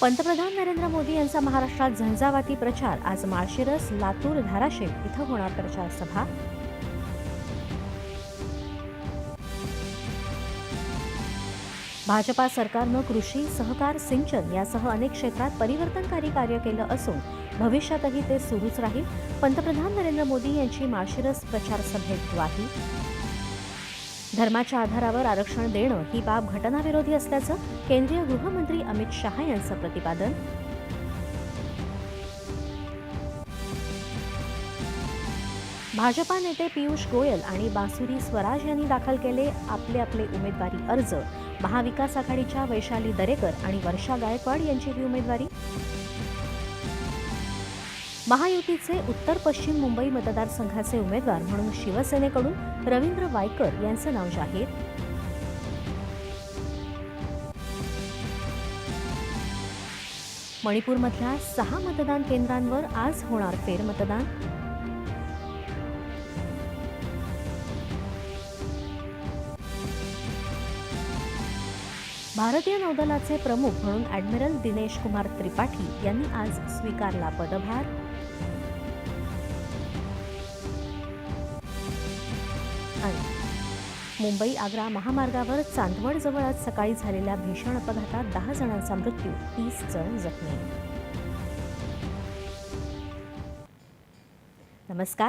पंतप्रधान नरेंद्र मोदी यांचा महाराष्ट्रात झंझावाती प्रचार. आज माळशिरस लातूर धाराशिव इथं होणार प्रचार सभा. भाजपा सरकारनं कृषी सहकार सिंचन यासह अनेक क्षेत्रात परिवर्तनकारी कार्य केलं असून भविष्यातही ते सुरूच राहील. पंतप्रधान नरेंद्र मोदी यांची माळशिरस प्रचार सभेत ग्वाही. धर्माच्या आधारावर आरक्षण देणं ही बाब घटनाविरोधी असल्याचं केंद्रीय गृहमंत्री अमित शहा यांचं प्रतिपादन. भाजपा नेते पियुष गोयल आणि बासुरी स्वराज यांनी दाखल केले आपले आपले उमेदवारी अर्ज. महाविकास आघाडीच्या वैशाली दरेकर आणि वर्षा गायकवाड यांची ही उमेदवारी. महायुतीचे उत्तर पश्चिम मुंबई मतदारसंघाचे उमेदवार म्हणून शिवसेनेकडून रवींद्र वायकर यांचं नाव जाहीर. मणिपूरमधल्या सहा मतदान केंद्रांवर आज होणार फेरमतदान. भारतीय नौदलाचे प्रमुख म्हणून ॲडमिरल दिनेश कुमार त्रिपाठी यांनी आज स्वीकारला पदभार. आणि मुंबई आग्रा महामार्गावर चांदवडजवळ आज सकाळी झालेल्या भीषण अपघातात दहा जणांचा मृत्यू तीस जण जखमी. नमस्कार.